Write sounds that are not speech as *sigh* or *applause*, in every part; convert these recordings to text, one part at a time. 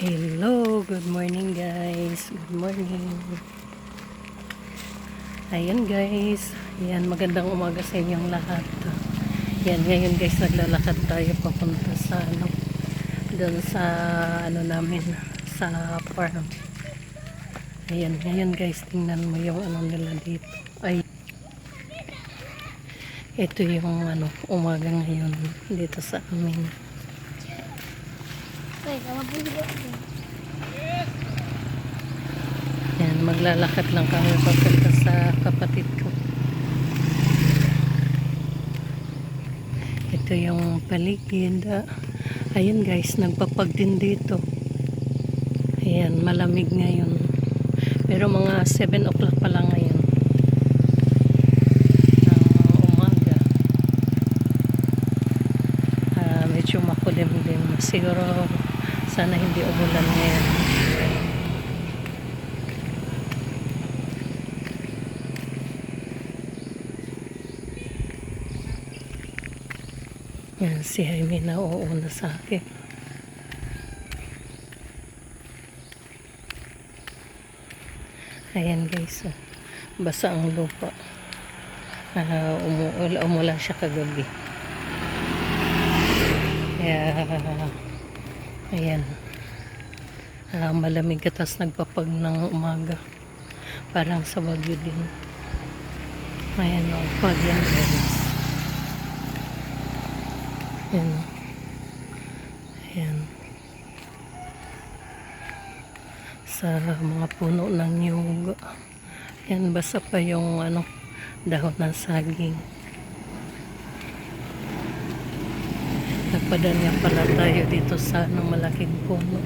Hello, good morning guys. Good morning. Ayan guys. Ayan, magandang umaga sa inyong lahat. Ayan, ngayon guys, naglalakad tayo papunta sa ano, doon sa ano namin, sa farm. Ayan, ngayon guys, tingnan mo yung ano nila dito. Ay, ito yung ano, umaga ngayon dito sa amin. Yan, maglalakad lang kami papunta sa kapatid ko. Ito yung paligid. Ayun guys, nagpapag din dito. Ayan, malamig ngayon. Pero mga 7 o'clock pa lang ngayon. Ng umaga. Ah, medyo makulimlim. Siguro sana hindi umulan ngayon. Yan, si Jaime na uuna sa akin. Ayan guys, oh. basa ang lupa. Ah, umuula, umula siya kagabi. Kaya, ayan. Ah, malamig at tas nagpapag ng umaga. Parang sa Baguio din. Ayan, oh, pag yan guys. Ayan. Ayan. Sa mga puno ng nyug. Ayan, basa pa yung ano, dahon ng saging. Nagpadanya pala tayo dito sa ano, malaking puno.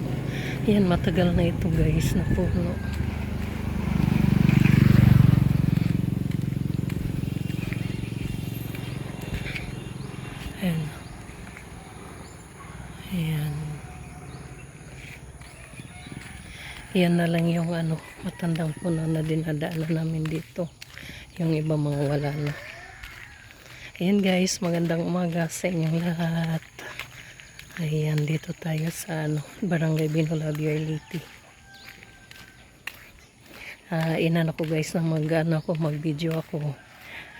Ayan, matagal na ito guys na puno. Ayan. Ayan. Yan na lang yung ano, matandang puno na dinadaanan namin dito. Yung iba mga wala na. Ayan guys, magandang umaga sa inyong lahat. Ayan, dito tayo sa ano, Barangay Binulabi Arliti. Ah, inano ko guys na mag, ano, ako, mag video ako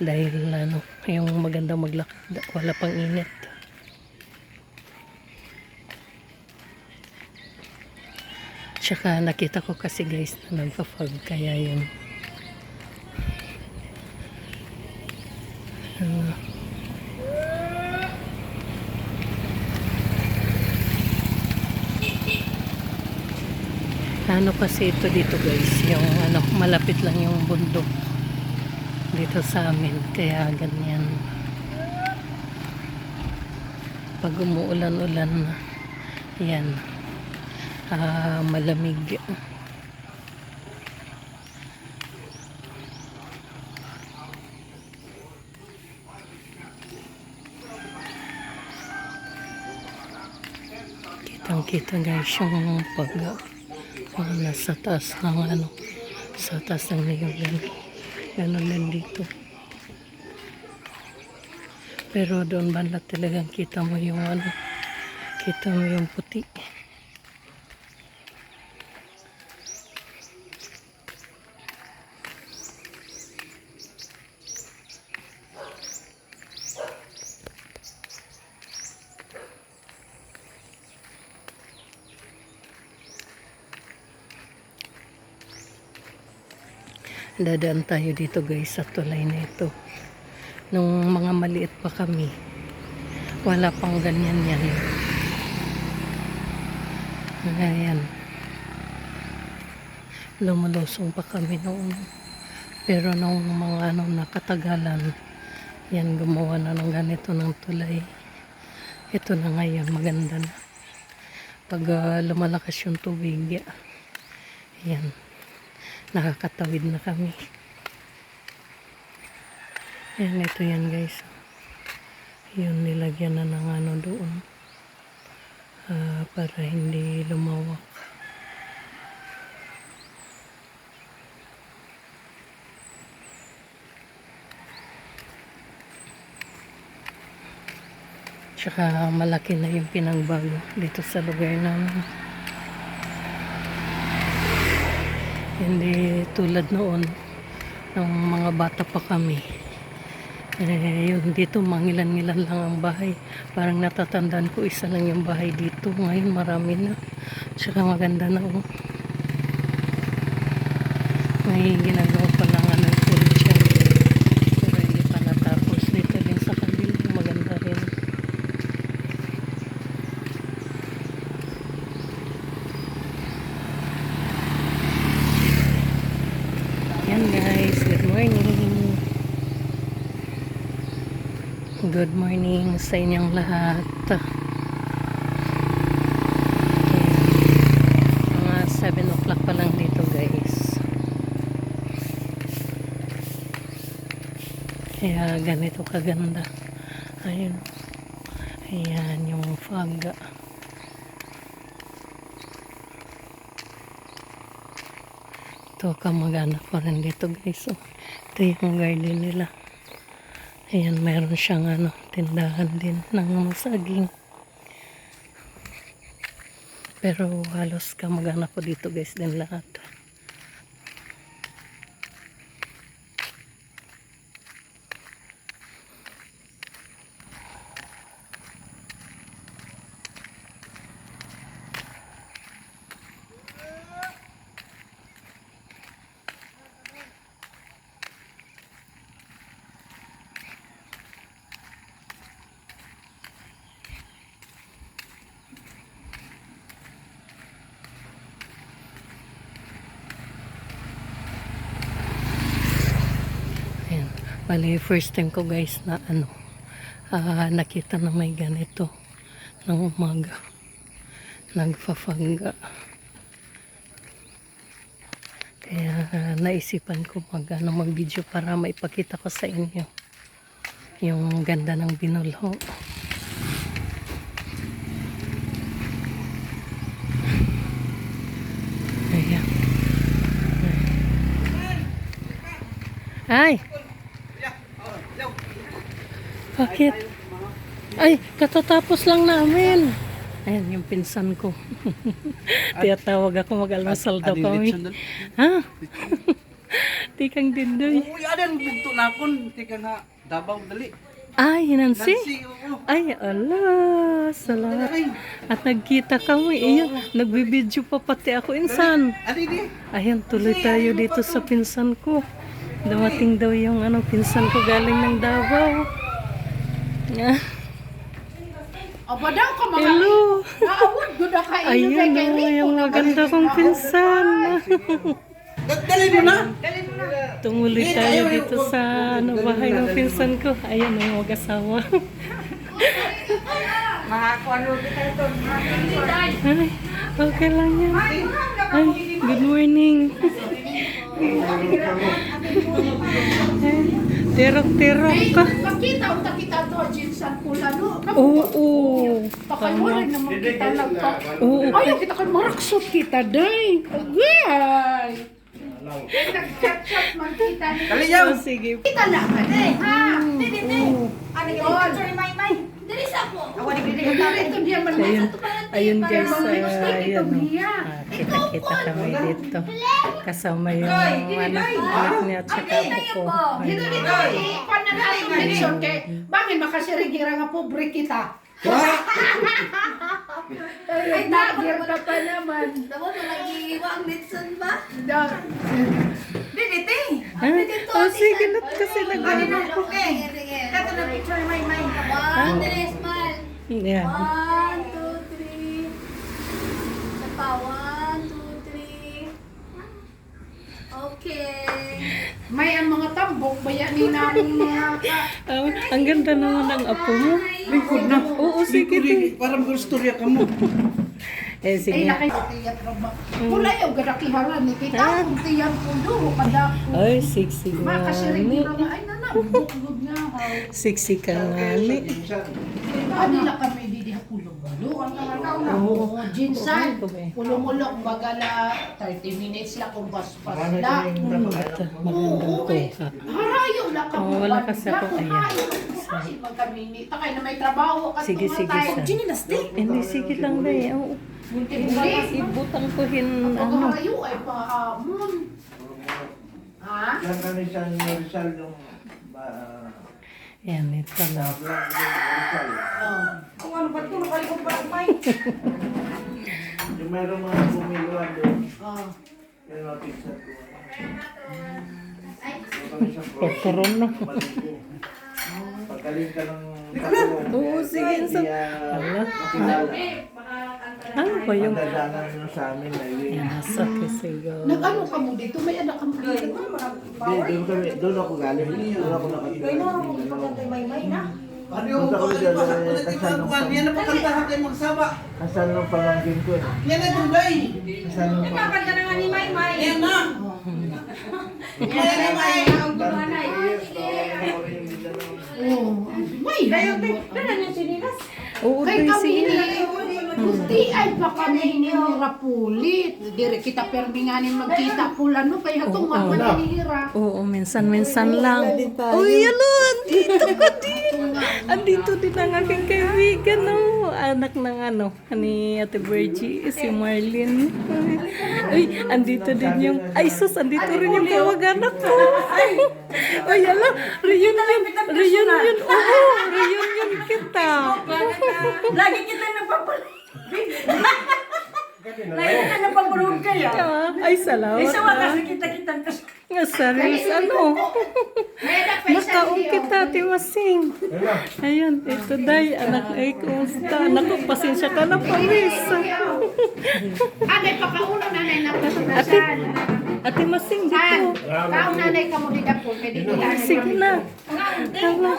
dahil ano, yung maganda maglakad, wala pang init. Tsaka nakita ko kasi guys na nagpa-fog kaya yun. Ano kasi ito dito guys, yung ano, malapit lang yung bundok dito sa amin, kaya ganyan. Pag umuulan-ulan yan, ah, malamig. Kitang kita guys yung pag uh, nasa taas ng ano sa taas ng niyugan ganun din dito. Pero doon banda talagang kita mo yung ano kita mo yung puti dadaan tayo dito guys sa tulay na ito. Nung mga maliit pa kami wala pang ganyan yan. Ayan lumulusong pa kami noon. Pero nung mga ano nakatagalan yan gumawa na ng ganito ng tulay. Ito na ngayon maganda na. Pag ah, lumalakas yung tubig yan nakakatawid na kami. Ayan, ito yan guys. Yun, nilagyan na ng ano doon. Ah, para hindi lumawak. Tsaka malaki na yung pinangbago dito sa lugar namin. Hindi tulad noon, nung mga bata pa kami. Eh, yun, dito mangilan-ngilan lang ang bahay. Parang natatandaan ko, isa lang yung bahay dito. Ngayon, marami na. Tsaka maganda na, oh. May ginagawa pa lang ano, pool dyan. Pero hindi pa natapos. Dito din sa kabila, maganda rin. Yan guys, good morning. Good morning sa inyong lahat. Mga 7 o'clock pa lang dito guys. Kaya ganito kaganda. Ayun. Ayan yung fog. Ito kamag-anak ko rin dito guys. Oh. Ito yung garden nila. Ayan, meron siyang ano, tindahan din ng mga saging. Pero halos kamag-anak ko dito guys din lahat. Ayan. Bali, first time ko guys na ano, ah, nakita na may ganito ng umaga. Nagfafangga. Kaya ah, naisipan ko mag, ano, mag-video para maipakita ko sa inyo yung ganda ng binulho. Ayan. Ay! Bakit? Ay, katatapos lang namin. Ayan, yung pinsan ko. *laughs* Tiyatawag ako mag-almasal daw kami. Ha? *laughs* Tikang dindoy. Uy, adan bugto na akon, tika na dabaw dali. Ay, Nancy. Ay, ala, salamat. At nagkita kami. Iyon, nagbibideo pa pati ako. Insan. Ayan, tuloy tayo dito sa pinsan ko. Dumating daw yung ano, pinsan ko galing ng Davao. Ah, Aba daw ka mga Hello. ko na kayo Ayun kay o, Rico. yung maganda kong pinsan. *laughs* Dali mo na. Tumuloy tayo dito sa ano, bahay ng pinsan ko. Ayan, yung mag-asawa. Ay, okay lang yan. Ay, good morning. *laughs* Ay, Terok-terok ka. Makita ang takita to, Jinsan pula no. Oo. Mo rin naman kita lang to. Oo. Ayaw kita kan maraksot kita, day. Agay. Nag-chat-chat man kita ni. Dali yaw. Oh, sige. Kita lang ka, day. Ha? Dili, day. Ano yun? Dali sa ako. Ito diyan man. Ayun, ayun guys, uh, ayun. Ah, kita-kita kami dito. Kasama yung anak, anak niya at saka ako ko. Dito, Ayun. dito. Ikuan na nga itong leksyon kay bakit makasirigira nga pobre kita? Ay, nagir ka pa naman. Tama mo lagi ang Nixon ba? Da- Dito. Ah, oh, sige, not kasi nag Okay. Kato na picture may may. One, three, smile. Yeah. One, two, three. Isa pa. One, two, three. Okay. May ang mga tambok, bayanin namin mga ka- Ah, ang ganda naman ng apo mo. Lingkod na. Oo, sige. Parang gusto ka mo. Eh, Ay, sige. nakay tiyat raba. Pula yung gadakiharan ni kita. Kung tiyan pulo, kada ko. Ay, sexy nga ni. Makasirigira nga. Ay, nana, bukod nga. Sexy ka nga. Ah, nila kami di diha pulo-pulo. Ang nananaw na. Oo, jinsan. Pulo-mulok, bagala. 30 minutes lang kung baspas na. Ito, magandang kuha. Harayo na ka. Wala kasi ako, ayan. Kasi magkamini. Takay na may trabaho. Sige, sige, sa. Ginilas Hindi, sige lang na eh. Oo. Ibutang ko hin, ano. Pagkakayo ay paamon. Ha? Diyan kami sa Rizal yung uh, Yan, ito na. vlog yung Rizal. Oh. *laughs* Yung meron mga bumiluan doon. Oh. Yan mga pizza ko. Pagkaroon na. Maligo. Pagkaling ka ng. Oo, sige, Hindi, sa- Hala. makilala. Ano ba yung... Pagdadanan nyo sa amin na yun. Yan, sa kisigaw. Nag-ano ka mo dito? May anak ka mo dito? Hindi, doon kami, doon ako galing. Doon ako nakatira. Ano yung Punta kami dyan, eh, kasal ng Kuan, yan na pakantahan kayo magsaba. kasal ng pamangkin ko eh. Yan na Dubai. Kasal ng pamangkin Yan na. *laughs* Yan na, May. Oh. May. Oo, Kay doy, kami. Hindi ay pa kami hinihira pulit. Dire kita perminganin magkita pula no kaya itong hinihira. Oo, minsan-minsan lang. Uy, ano, andito ka din. Andito din ang aking kaibigan, no? Anak ng ano, ni Ate Virgie, si Marlene. Uy, andito din yung, ay sus, andito rin yung kawag-anak ko. Uy, ala, reunion, reunion, oo, reunion kita. Lagi kita napapanood. Lagi kita napapanood kaya. Ah, Ay, salamat. Isa wa ah. kasi kita-kita kasi. Nga, serious, ano? Nakaon kita, Tiwasing. Ayun, ito day, anak, ay, kumusta? Naku, pasensya ka na, pawis. Anay pakauna nanay na Ate, ate Masing, dito. kao nanay ka mo dito po. Pwede nila. Sige na. Tama.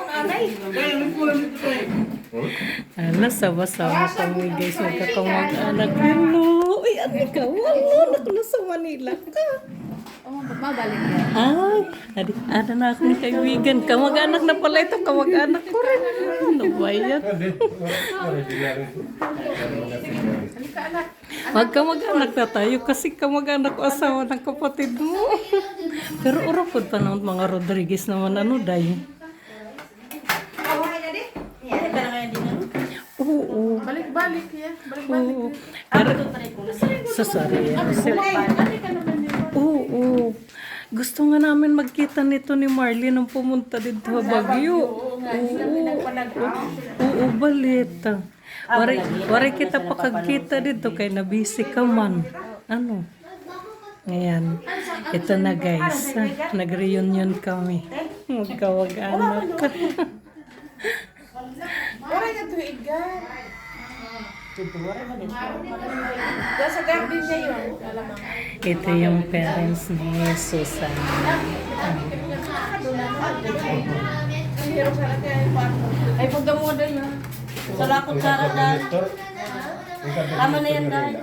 Ala, sawa-sawa kami guys, magkakamag-anak. Hello! Uy, ano ka? Wala, naku, nasa Manila ka. Ay, adi, ada na akong kaibigan. Kamag-anak na pala ito, kamag-anak ko rin. Ano ba yan? Wag ka mag-anak na tayo kasi kamag-anak ko asawa ng kapatid mo. Pero urapod pa naman mga Rodriguez naman ano day. Oo. Balik-balik ya. Oo. Pero, sa sorry. Oo. Gusto nga namin magkita nito ni Marley nung pumunta dito sa Baguio. Oo. Oo, balit. Wari, wari kita pakagkita dito kay nabisi ka man. Ano? Ngayon, ito na guys. Nag-reunion kami. *laughs* Magkawag-anak. Ito yung parents ni Susan. Ay, pagdamuda yun. Sa lakot sa radar. Tama na yan dahil.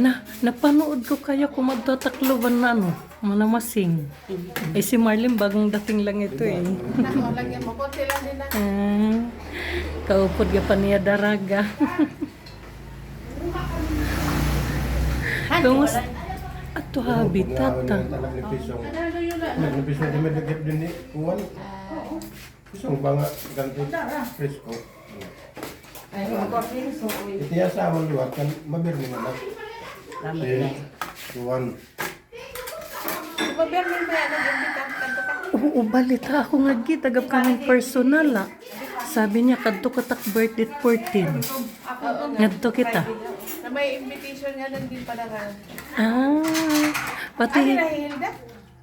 Na, napanood ko kaya kung magtatakloban na ano, manamasing. Eh si Marlene bagong dating lang ito eh. Ah, kaupod ka pa niya daraga. Kamus ato habitat ta. Nagnipisong kami nagip din ni Kuwan. Isang banga ganito presko. Ito yung asawa luwag kan mabirni man ako. Si Kuwan. Oo, balita ako nga gitagap kaming personal ah. Sabi niya, kadto ka tak birthday 14. Ngadto kita. Na may invitation nga lang din pala nga. Ah, pati, Hilda?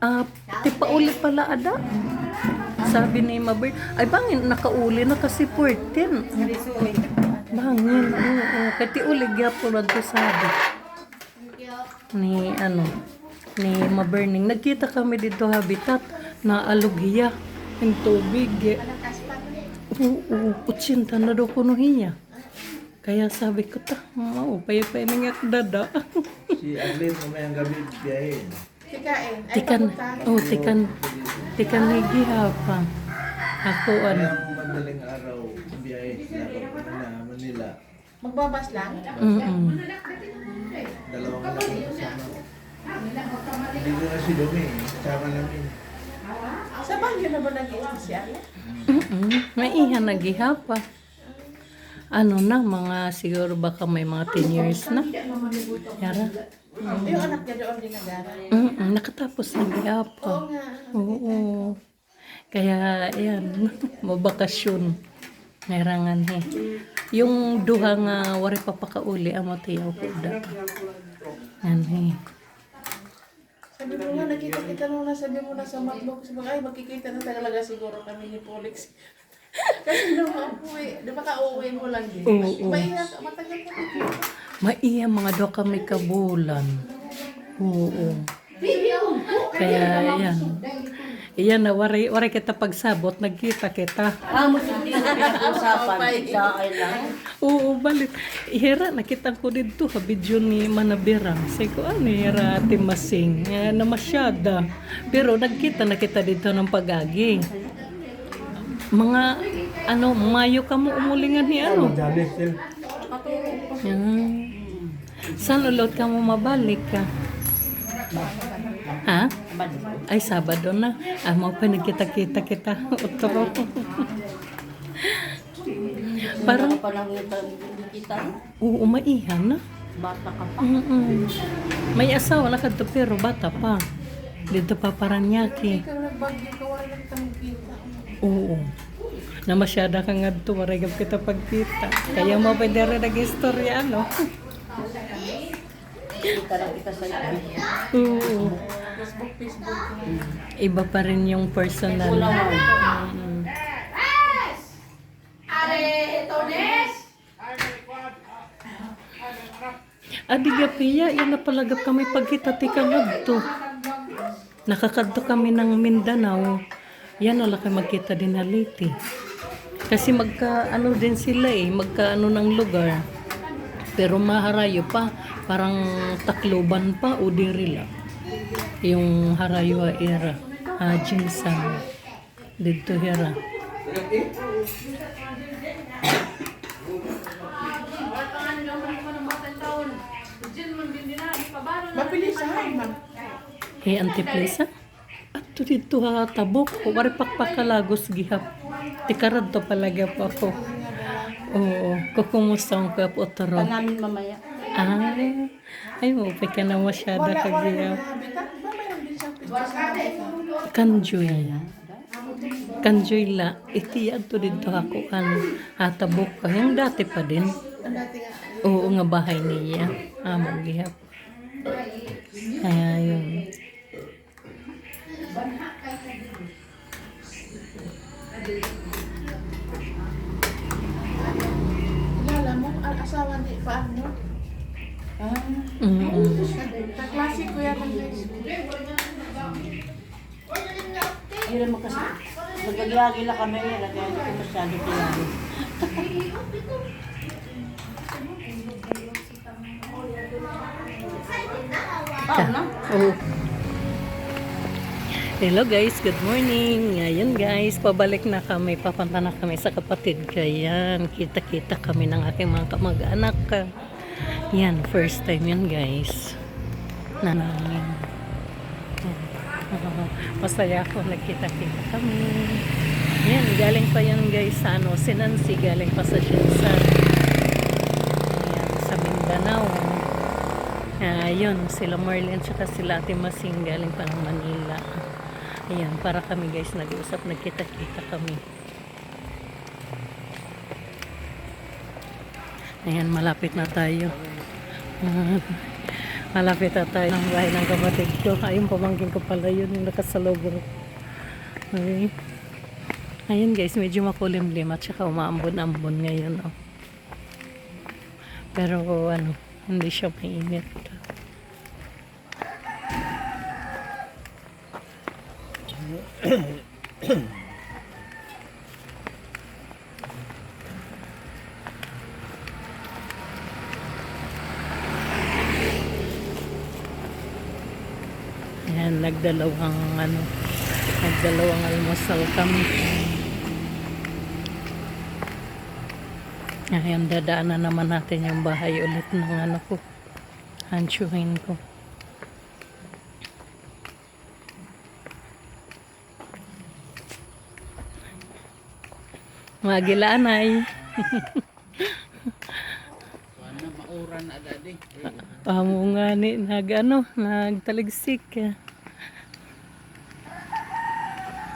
ah, ti pauli pala ada. Sabi ni Mabir, ay bangin, nakauli na kasi 14. Bangin, oo. Kati uli gyapon na to sabi. Ni, ano, ni Maberning. Nagkita kami dito habitat na alugya. Yung tubig. eh. Oo, kutsinta na daw kuno hiya. Kaya sabi ko ta, mau, payapay na nga dada. Si Arlene mamayang gabi biyahe. Tikain. Ay, tikan, oh, tikan, tikan ni gihapa. Ako ano, Kaya madaling araw biyahe sila na Manila. Magbabas lang? mm Dalawang malaking kasama. Hindi ko na si Dumi. Kasama namin. Sa Baguio na ba nag si May iha na gihapa. ano na, mga siguro baka may mga 10 years na. Yara. Yung anak niya doon din nag-aaral. Mm, nakatapos na gihapon. Oo nga. Oo. Kaya, ayan, *laughs* mabakasyon. Ngairangan he. Yung duha nga wari pa pakauli amo tiyaw ko da. Yan he. Sabi ko nga, nakita-kita mo na, sabi mo na sa matlog. Sabi ko, ay, magkikita na talaga siguro kami ni Polix. *laughs* Kasi nung uuwi, di ba ka-uwi mo lang din? Oo. Maiya ka, matagal ka dito. Maiya mga do kami kabulan. Oo. Kaya yan. Iyan na wari wari kita pagsabot nagkita kita. Ah, mo hindi na pinag-usapan sa *laughs* akin lang. Oo, balik. Ihira, nakita ko dito ha, video ni Manabira. Say ko, ano, ihira, timasing. Eh, na masyada. Pero nagkita na kita dito ng pagagi. Mga, ano, mayo ka mo umulingan ni ano. Yan. Saan ulot ka mo mabalik ka? Ha? Ay, Sabado na. Ah, mo pa nagkita-kita kita. *laughs* Otro. Parang, Parang oo, maihan na. bata ka pa. Mm-mm. May asawa na kadto pero bata pa. Dito pa ka, kitang kita. Oo. Na masyada kang ngadto waragab kita pagkita. Kaya mo pwede rin nag-istorya, no? Kita lang kita sa video. Oo. Facebook, Facebook. Iba pa rin yung personal. Mm. Adi gapiya, yan na palagap kami pagkita tika ngadto. Nakakadto kami ng Mindanao. Yan wala kami magkita din haliti. Kasi magka ano din sila eh, magka ano ng lugar. Pero maharayo pa, parang takloban pa o dirila. Yung harayo era, ah, jinsan. Dito hera. Mabilis ay, ma'am. Hey, antiplesa? At to dito ha, tabok. Wari pakpakalagos gihap. Tikarad to palaga pa ako. Oo, kukumusta ang kap otoro. Namin mamaya. Ah, ay mo, pa ka na sa habitat. Kanjoy. Kanjoy la. Iti to dito ako kan hatabok ka. Yung dati pa din. Ang Oo nga bahay niya. Amo gihap. Kaya Lang kami nila kaya hindi ko masyado kilala. Oh. Hello guys, good morning. Ngayon guys, pabalik na kami. Papunta na kami sa kapatid ko. Yan, kita-kita kami ng aking mga kamag-anak. Yan, first time yan guys. Na namin. *laughs* Masaya ako, nagkita-kita kami. Yan, galing pa yan guys sa ano, Sinansi, galing pa sa Shinsan. Yan, sa Mindanao. Ah, yun, sila Marlene tsaka sila Ate Masing galing pa ng Manila. Ayan, para kami guys nag-usap, nagkita-kita kami. Ayan, malapit na tayo. *laughs* Malapit na tayo ng bahay ng kapatid ko. Ayun, pamangkin ko pala yun, nakasalubong. Okay. Ayun guys, medyo makulimlim at saka umaambon-ambon ngayon. Oh. Pero ano, hindi siya mainit. Ayan, nagdalawang ano, nagdalawang almusal kami. Ayan, dadaanan naman natin yung bahay ulit ng ano ko. Hansyuhin ko. Magilanay. na *laughs* daddy. Amo nga ni, nag ano, nagtaligsik. ah.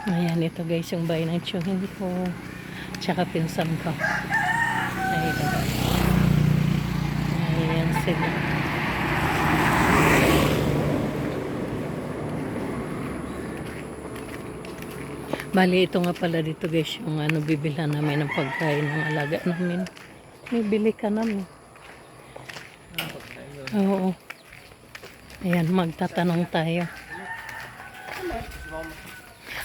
Ayan, ito guys, yung bahay ng tsuhin ko. Tsaka pinsan ko. Ayan. Ayan sila. Bali, ito nga pala dito guys, yung ano, bibilhan namin ng pagkain ng alaga namin. May bili ka namin. Oo. Ayan, magtatanong tayo.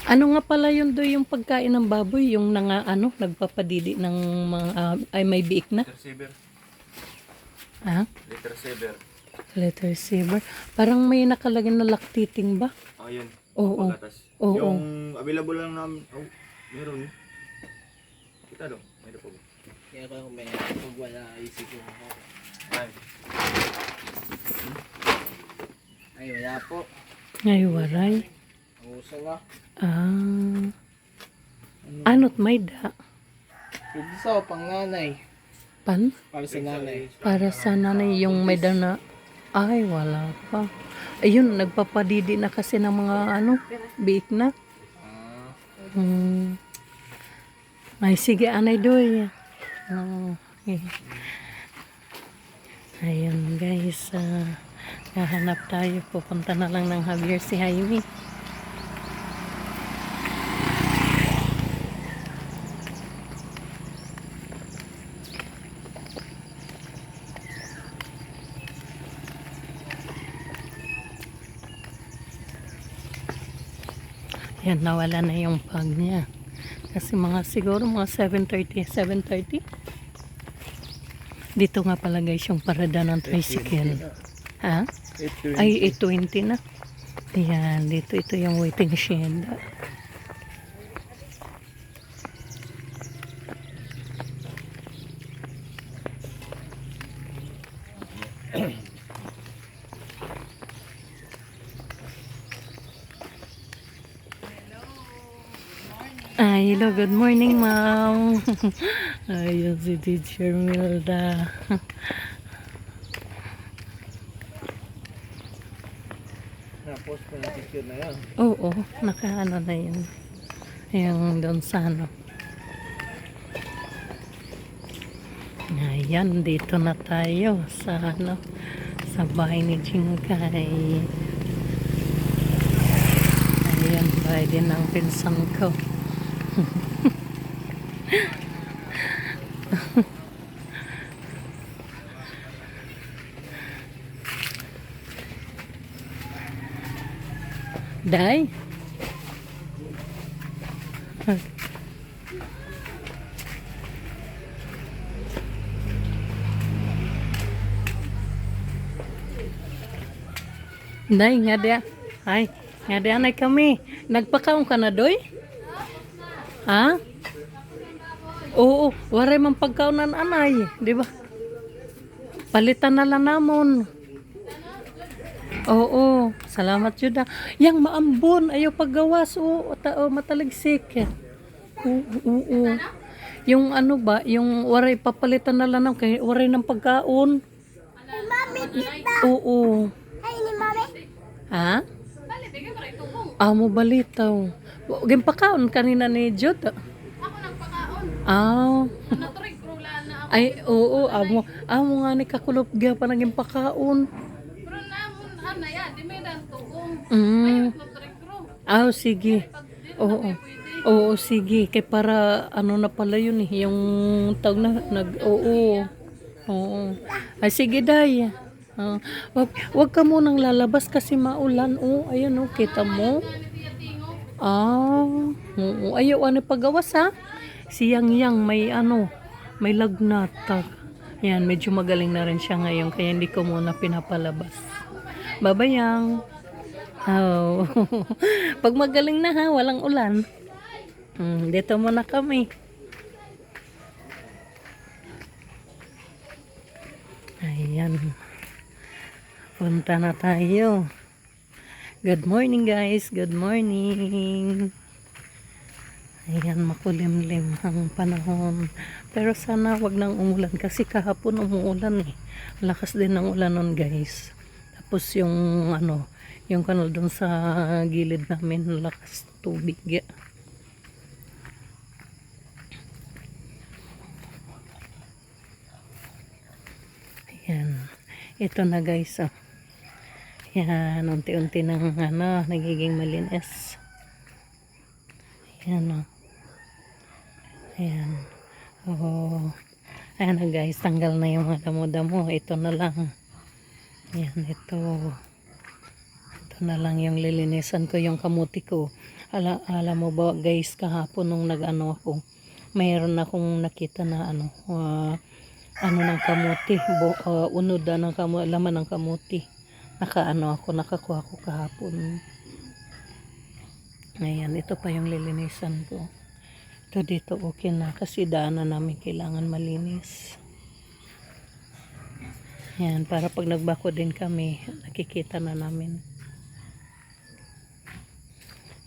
Ano nga pala yun do yung pagkain ng baboy, yung nanga ano, nagpapadidi ng mga ah, ay may biik na? Receiver. Ha? Letter receiver. Letter saver. Parang may nakalagay na lactating ba? Oh, yun. Oo. Pagatas. Oo. Yung available lang namin. Oh, meron eh. Kita dong. Meron po. Kaya ako may pag wala isip ko ako. Ay. Ay, wala po. Ay, waray. Uso nga. Ah. Ano't may da? Sa pang nanay. Pan? Para sa nanay. Para sa nanay yung may da na ay wala pa. Ayun, nagpapadidi na kasi ng mga ano, biik na. Hmm. Ay, sige, anay doy. Oh, okay. Ayun, guys. ah, nahanap tayo. Pupunta na lang ng Javier si Jaime. Yan, nawala na yung bag niya. Kasi mga siguro mga 7.30, 7.30. Dito nga pala guys yung parada ng tricycle. Ha? Ay, 8.20 na. Ayan, dito ito yung waiting shed. Hello, good morning, ma'am. *laughs* Ayun si Teacher Milda. Na-post ko na picture na yan. Oo, nakaano na yun. Yung doon sa ano. Ayan, dito na tayo sa ano, sa bahay ni Jingkay. Ayan, bahay din ng pinsan ko. *laughs* đấy Day, nga dia. Ay, nga dia na kami. Nagpakaon ka na, doy? Ha? Oo, waray man pagkaunan anay, di ba? Palitan na lang namon. Oo, salamat Juda. Yang maambon, ayaw paggawas, oo, ta, oh, mataligsik. Oo, oo. Yung ano ba, yung waray papalitan na lang ng, kay- waray ng pagkaon. Oo. Ay, ni mami. Ha? Amo balitaw. Gim pakaon kanina ni Jud. Ako nagpakaon. Ah. Ay, oo, amo, amo nga ni kakulop ga pa naging pakaon. Pero namon ana ya, di may dan tuong. Mm. Ah, sige. Oo. Oo, sige. Kay para ano na pala yun eh. Yung tawag na, nag, oo. Oo. Ay, sige, day. Ah, wag, wag ka munang lalabas kasi maulan. Oh, ayan oh, kita mo. Ah, oo. Ayaw, ano pagawas ha? Si Yang may ano, may lagnat. Tak. Yan, medyo magaling na rin siya ngayon kaya hindi ko muna pinapalabas. Babayang. Oh. *laughs* Pag magaling na ha, walang ulan. Hmm, dito muna kami. Ayan. Punta na tayo. Good morning guys. Good morning. Ayan, makulimlim ang panahon. Pero sana wag nang umulan kasi kahapon umuulan eh. Lakas din ng ulan nun guys. Tapos yung ano, yung kanal dun sa gilid namin, lakas tubig. Ayan. Ito na guys. Oh. Yan, unti-unti nang ano, nagiging malinis. Ayan o. Ayan. Oh. Ayan na guys, tanggal na yung mga damo-damo. Ito na lang. Ayan, ito. Ito na lang yung lilinisan ko, yung kamuti ko. Ala, alam mo ba guys, kahapon nung nag-ano ako, mayroon akong nakita na ano, ah, ano ng kamuti, bu, uh, unod na ng kamuti, laman ng kamuti. Nakaano ako, nakakuha ko kahapon. Ayan, ito pa yung lilinisan ko. Ito dito okay na kasi daanan namin kailangan malinis. Ayan, para pag nagbako din kami, nakikita na namin.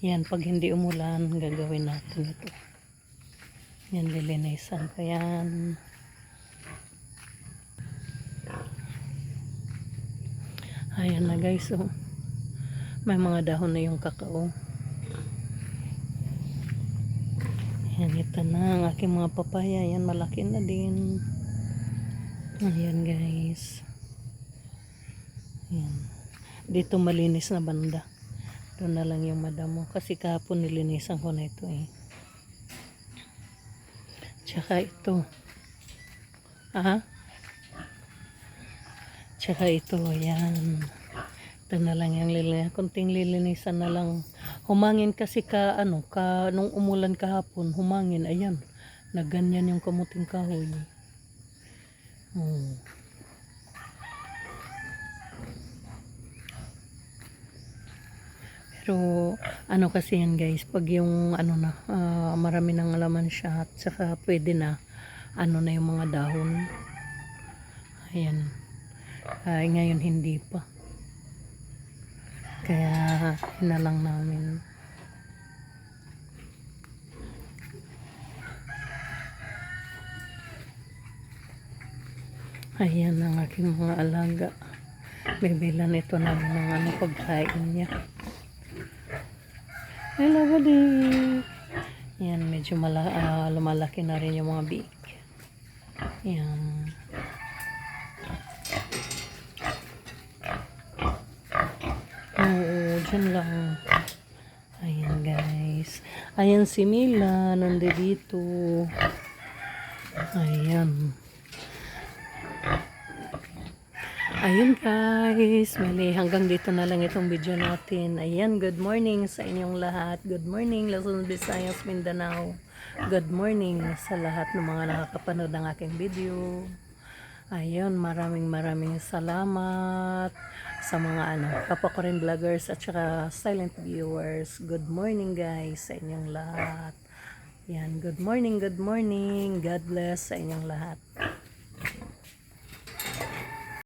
Yan, pag hindi umulan, gagawin natin ito. Yan, lilinisan ko yan. Ayan na guys, oh. May mga dahon na yung kakao. Ayan, ito na ang aking mga papaya. Ayan, malaki na din. Ayan guys. Ayan. Dito malinis na banda. Doon na lang yung madamo. Kasi kahapon nilinisan ko na ito eh. Tsaka ito. Ah? Tsaka ito, yan. Ito na lang yung lilinisan. Kunting lilinisan na lang. Humangin kasi ka, ano, ka, nung umulan kahapon, humangin, ayan. Nagganyan yung kamuting kahoy. Hmm. Pero ano kasi yan guys, pag yung ano na, ah, marami nang laman siya at saka pwede na ano na yung mga dahon. Ayan. Ay, ngayon hindi pa. Kaya hinalang namin. Ayan ang aking mga alaga. Bibilan ito ng ano pagkain niya. Hello, buddy. Yan, medyo mala, ah, lumalaki na rin yung mga big. Yan. Dyan lang. Ayan, guys. Ayan si Mila, nandito. Ayan. Ayun guys, mali hanggang dito na lang itong video natin. Ayan, good morning sa inyong lahat. Good morning, Luzon, Visayas, Mindanao. Good morning sa lahat ng mga nakakapanood ng aking video. Ayun, maraming maraming salamat sa mga ano, kapwa ko rin vloggers at saka silent viewers. Good morning guys sa inyong lahat. Yan, good morning, good morning. God bless sa inyong lahat.